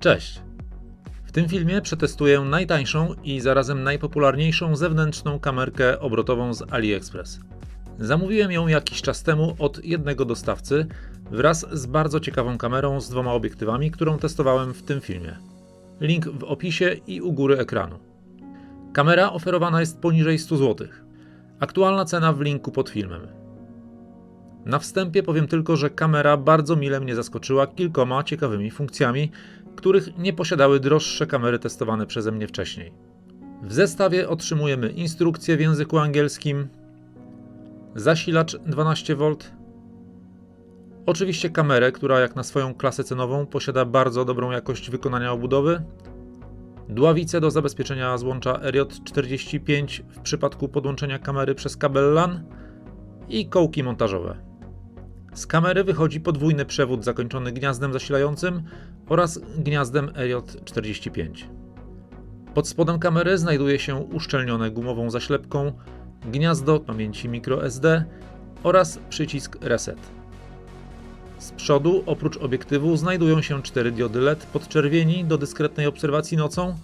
Cześć! W tym filmie przetestuję najtańszą i zarazem najpopularniejszą zewnętrzną kamerkę obrotową z AliExpress. Zamówiłem ją jakiś czas temu od jednego dostawcy wraz z bardzo ciekawą kamerą z dwoma obiektywami, którą testowałem w tym filmie. Link w opisie i u góry ekranu. Kamera oferowana jest poniżej 100 zł. Aktualna cena w linku pod filmem. Na wstępie powiem tylko, że kamera bardzo mile mnie zaskoczyła kilkoma ciekawymi funkcjami, których nie posiadały droższe kamery testowane przeze mnie wcześniej. W zestawie otrzymujemy instrukcję w języku angielskim, zasilacz 12V, oczywiście kamerę, która jak na swoją klasę cenową posiada bardzo dobrą jakość wykonania obudowy, dławice do zabezpieczenia złącza RJ45 w przypadku podłączenia kamery przez kabel LAN i kołki montażowe. Z kamery wychodzi podwójny przewód zakończony gniazdem zasilającym oraz gniazdem RJ45. Pod spodem kamery znajduje się uszczelnione gumową zaślepką gniazdo pamięci microSD oraz przycisk Reset. Z przodu, oprócz obiektywu, znajdują się cztery diody LED podczerwieni do dyskretnej obserwacji nocą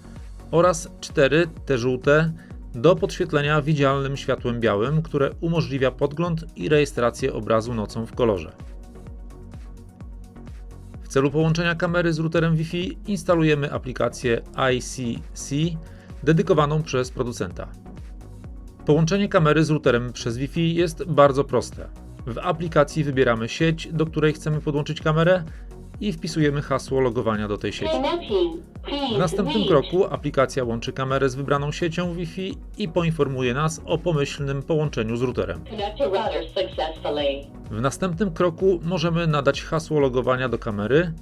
oraz cztery, te żółte, do podświetlenia widzialnym światłem białym, które umożliwia podgląd i rejestrację obrazu nocą w kolorze. W celu połączenia kamery z routerem Wi-Fi instalujemy aplikację ICC dedykowaną przez producenta. Połączenie kamery z routerem przez Wi-Fi jest bardzo proste. W aplikacji wybieramy sieć, do której chcemy podłączyć kamerę i wpisujemy hasło logowania do tej sieci. W następnym kroku aplikacja łączy kamerę z wybraną siecią Wi-Fi i poinformuje nas o pomyślnym połączeniu z routerem. W następnym kroku możemy nadać hasło logowania do kamery,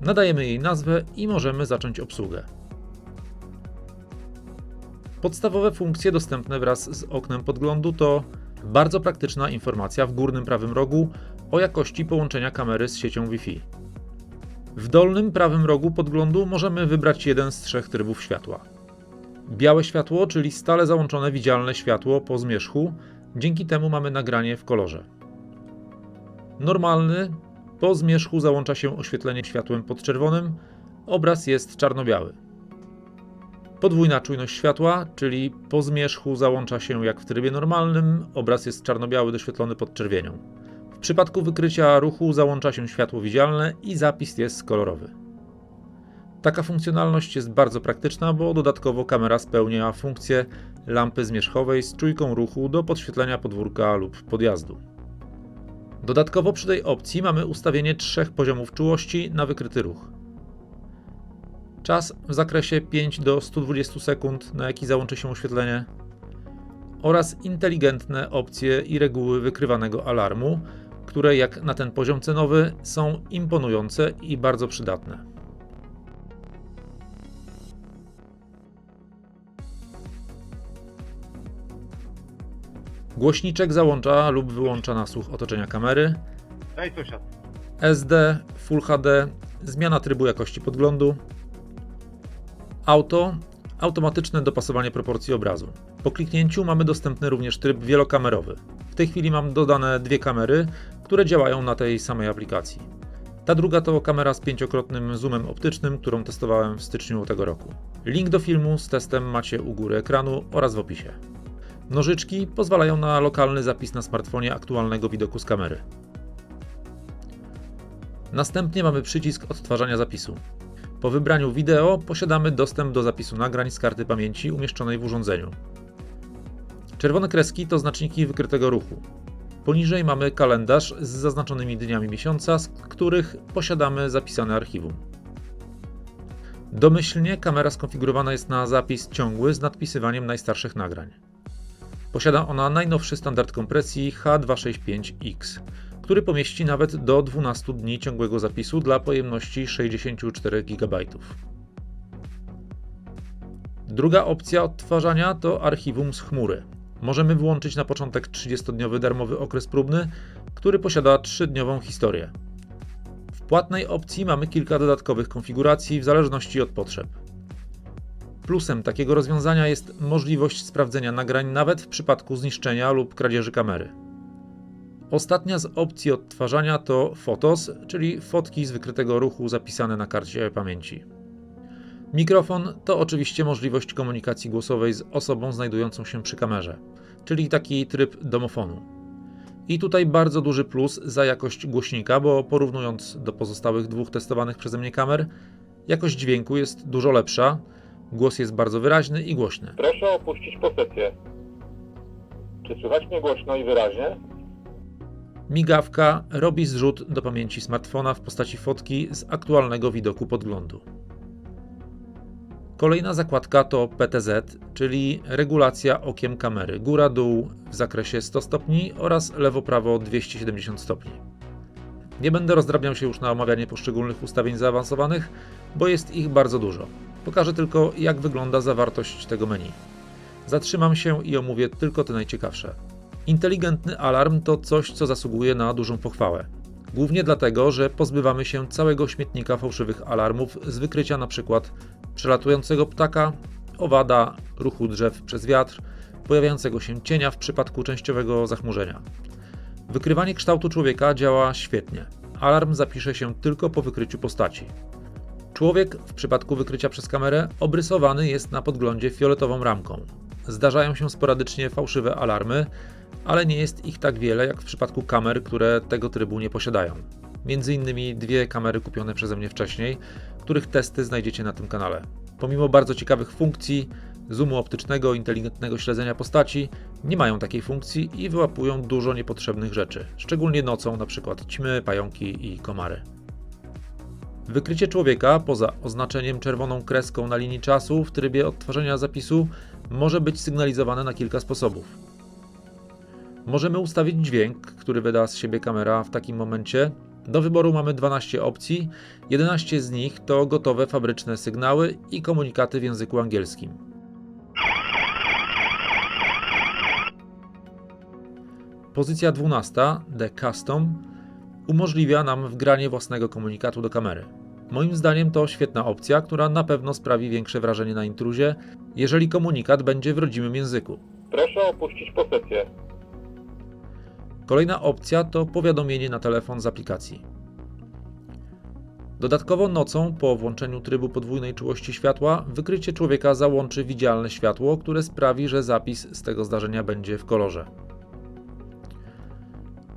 nadajemy jej nazwę i możemy zacząć obsługę. Podstawowe funkcje dostępne wraz z oknem podglądu to bardzo praktyczna informacja w górnym prawym rogu o jakości połączenia kamery z siecią Wi-Fi. W dolnym prawym rogu podglądu możemy wybrać jeden z trzech trybów światła. Białe światło, czyli stale załączone widzialne światło po zmierzchu, dzięki temu mamy nagranie w kolorze. Normalny, po zmierzchu załącza się oświetlenie światłem podczerwonym, obraz jest czarno-biały. Podwójna czujność światła, czyli po zmierzchu załącza się jak w trybie normalnym, obraz jest czarno-biały doświetlony podczerwienią. W przypadku wykrycia ruchu załącza się światło widzialne i zapis jest kolorowy. Taka funkcjonalność jest bardzo praktyczna, bo dodatkowo kamera spełnia funkcję lampy zmierzchowej z czujką ruchu do podświetlenia podwórka lub podjazdu. Dodatkowo przy tej opcji mamy ustawienie trzech poziomów czułości na wykryty ruch. Czas w zakresie 5 do 120 sekund, na jaki załączy się oświetlenie, oraz inteligentne opcje i reguły wykrywanego alarmu, które jak na ten poziom cenowy są imponujące i bardzo przydatne. Głośniczek załącza lub wyłącza na słuch otoczenia kamery, Daj sąsiad. SD, Full HD, zmiana trybu jakości podglądu, auto, automatyczne dopasowanie proporcji obrazu. Po kliknięciu mamy dostępny również tryb wielokamerowy. W tej chwili mam dodane dwie kamery, które działają na tej samej aplikacji. Ta druga to kamera z pięciokrotnym zoomem optycznym, którą testowałem w styczniu tego roku. Link do filmu z testem macie u góry ekranu oraz w opisie. Nożyczki pozwalają na lokalny zapis na smartfonie aktualnego widoku z kamery. Następnie mamy przycisk odtwarzania zapisu. Po wybraniu wideo posiadamy dostęp do zapisu nagrań z karty pamięci umieszczonej w urządzeniu. Czerwone kreski to znaczniki wykrytego ruchu. Poniżej mamy kalendarz z zaznaczonymi dniami miesiąca, z których posiadamy zapisane archiwum. Domyślnie kamera skonfigurowana jest na zapis ciągły z nadpisywaniem najstarszych nagrań. Posiada ona najnowszy standard kompresji H265X, który pomieści nawet do 12 dni ciągłego zapisu dla pojemności 64 GB. Druga opcja odtwarzania to archiwum z chmury. Możemy włączyć na początek 30-dniowy darmowy okres próbny, który posiada 3-dniową historię. W płatnej opcji mamy kilka dodatkowych konfiguracji w zależności od potrzeb. Plusem takiego rozwiązania jest możliwość sprawdzenia nagrań nawet w przypadku zniszczenia lub kradzieży kamery. Ostatnia z opcji odtwarzania to Fotos, czyli fotki z wykrytego ruchu zapisane na karcie pamięci. Mikrofon to oczywiście możliwość komunikacji głosowej z osobą znajdującą się przy kamerze, czyli taki tryb domofonu. I tutaj bardzo duży plus za jakość głośnika, bo porównując do pozostałych dwóch testowanych przeze mnie kamer, jakość dźwięku jest dużo lepsza, głos jest bardzo wyraźny i głośny. Proszę opuścić posesję. Czy słychać mnie głośno i wyraźnie? Migawka robi zrzut do pamięci smartfona w postaci fotki z aktualnego widoku podglądu. Kolejna zakładka to PTZ, czyli regulacja okiem kamery góra-dół w zakresie 100 stopni oraz lewo-prawo 270 stopni. Nie będę rozdrabniał się już na omawianie poszczególnych ustawień zaawansowanych, bo jest ich bardzo dużo. Pokażę tylko, jak wygląda zawartość tego menu. Zatrzymam się i omówię tylko te najciekawsze. Inteligentny alarm to coś, co zasługuje na dużą pochwałę. Głównie dlatego, że pozbywamy się całego śmietnika fałszywych alarmów z wykrycia np. przelatującego ptaka, owada, ruchu drzew przez wiatr, pojawiającego się cienia w przypadku częściowego zachmurzenia. Wykrywanie kształtu człowieka działa świetnie. Alarm zapisze się tylko po wykryciu postaci. Człowiek w przypadku wykrycia przez kamerę obrysowany jest na podglądzie fioletową ramką. Zdarzają się sporadycznie fałszywe alarmy, ale nie jest ich tak wiele jak w przypadku kamer, które tego trybu nie posiadają. Między innymi dwie kamery kupione przeze mnie wcześniej, których testy znajdziecie na tym kanale. Pomimo bardzo ciekawych funkcji, zoomu optycznego, inteligentnego śledzenia postaci, nie mają takiej funkcji i wyłapują dużo niepotrzebnych rzeczy, szczególnie nocą, np. ćmy, pająki i komary. Wykrycie człowieka poza oznaczeniem czerwoną kreską na linii czasu w trybie odtwarzania zapisu może być sygnalizowane na kilka sposobów. Możemy ustawić dźwięk, który wyda z siebie kamera w takim momencie. Do wyboru mamy 12 opcji, 11 z nich to gotowe fabryczne sygnały i komunikaty w języku angielskim. Pozycja 12, The Custom, umożliwia nam wgranie własnego komunikatu do kamery. Moim zdaniem to świetna opcja, która na pewno sprawi większe wrażenie na intruzie, jeżeli komunikat będzie w rodzimym języku. Proszę opuścić posesję. Kolejna opcja to powiadomienie na telefon z aplikacji. Dodatkowo nocą, po włączeniu trybu podwójnej czułości światła, wykrycie człowieka załączy widzialne światło, które sprawi, że zapis z tego zdarzenia będzie w kolorze.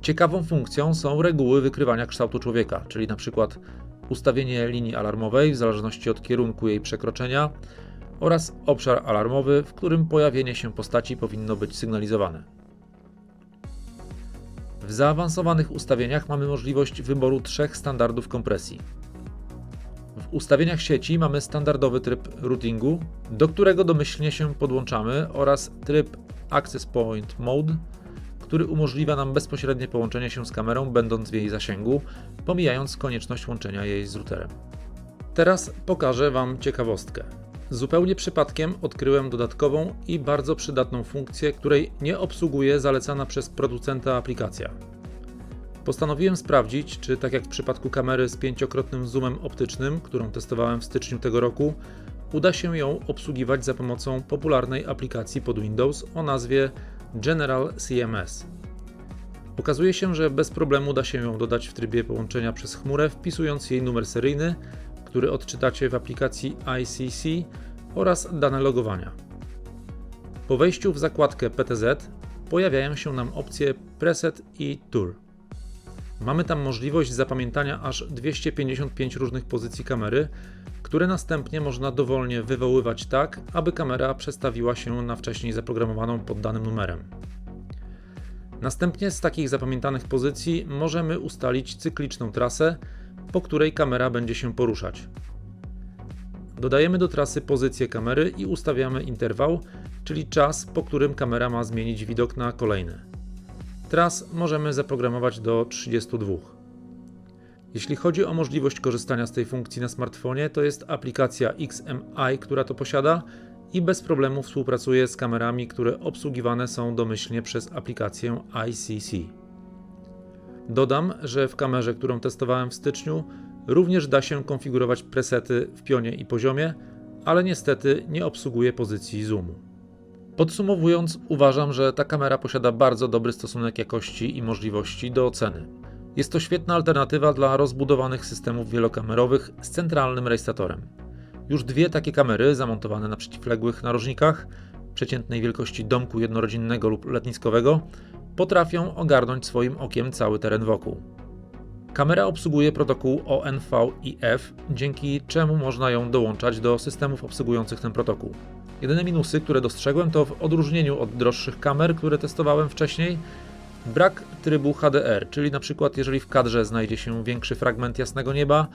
Ciekawą funkcją są reguły wykrywania kształtu człowieka, czyli np. ustawienie linii alarmowej w zależności od kierunku jej przekroczenia oraz obszar alarmowy, w którym pojawienie się postaci powinno być sygnalizowane. W zaawansowanych ustawieniach mamy możliwość wyboru trzech standardów kompresji. W ustawieniach sieci mamy standardowy tryb routingu, do którego domyślnie się podłączamy, oraz tryb Access Point Mode, który umożliwia nam bezpośrednie połączenie się z kamerą, będąc w jej zasięgu, pomijając konieczność łączenia jej z routerem. Teraz pokażę Wam ciekawostkę. Zupełnie przypadkiem odkryłem dodatkową i bardzo przydatną funkcję, której nie obsługuje zalecana przez producenta aplikacja. Postanowiłem sprawdzić, czy tak jak w przypadku kamery z pięciokrotnym zoomem optycznym, którą testowałem w styczniu tego roku, uda się ją obsługiwać za pomocą popularnej aplikacji pod Windows o nazwie General CMS. Okazuje się, że bez problemu da się ją dodać w trybie połączenia przez chmurę, wpisując jej numer seryjny, który odczytacie w aplikacji ICC oraz dane logowania. Po wejściu w zakładkę PTZ pojawiają się nam opcje Preset i Tour. Mamy tam możliwość zapamiętania aż 255 różnych pozycji kamery, które następnie można dowolnie wywoływać tak, aby kamera przestawiła się na wcześniej zaprogramowaną pod danym numerem. Następnie z takich zapamiętanych pozycji możemy ustalić cykliczną trasę, po której kamera będzie się poruszać. Dodajemy do trasy pozycję kamery i ustawiamy interwał, czyli czas, po którym kamera ma zmienić widok na kolejny. Tras możemy zaprogramować do 32. Jeśli chodzi o możliwość korzystania z tej funkcji na smartfonie, to jest aplikacja XMI, która to posiada i bez problemu współpracuje z kamerami, które obsługiwane są domyślnie przez aplikację ICC. Dodam, że w kamerze, którą testowałem w styczniu, również da się konfigurować presety w pionie i poziomie, ale niestety nie obsługuje pozycji zoomu. Podsumowując, uważam, że ta kamera posiada bardzo dobry stosunek jakości i możliwości do oceny. Jest to świetna alternatywa dla rozbudowanych systemów wielokamerowych z centralnym rejestratorem. Już dwie takie kamery zamontowane na przeciwległych narożnikach przeciętnej wielkości domku jednorodzinnego lub letniskowego potrafią ogarnąć swoim okiem cały teren wokół. Kamera obsługuje protokół ONV-IF, dzięki czemu można ją dołączać do systemów obsługujących ten protokół. Jedyne minusy, które dostrzegłem, to w odróżnieniu od droższych kamer, które testowałem wcześniej, brak trybu HDR, czyli na przykład jeżeli w kadrze znajdzie się większy fragment jasnego nieba,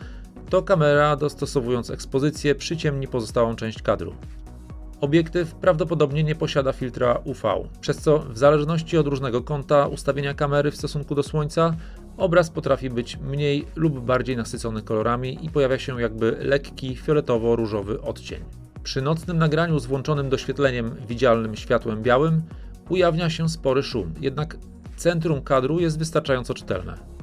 to kamera dostosowując ekspozycję przyciemni pozostałą część kadru. Obiektyw prawdopodobnie nie posiada filtra UV, przez co w zależności od różnego kąta ustawienia kamery w stosunku do słońca, obraz potrafi być mniej lub bardziej nasycony kolorami i pojawia się jakby lekki fioletowo-różowy odcień. Przy nocnym nagraniu z włączonym doświetleniem widzialnym światłem białym ujawnia się spory szum, jednak centrum kadru jest wystarczająco czytelne.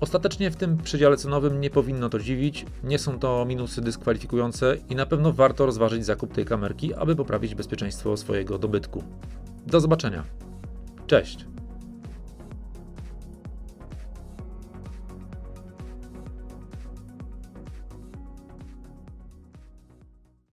Ostatecznie w tym przedziale cenowym nie powinno to dziwić, nie są to minusy dyskwalifikujące i na pewno warto rozważyć zakup tej kamerki, aby poprawić bezpieczeństwo swojego dobytku. Do zobaczenia. Cześć!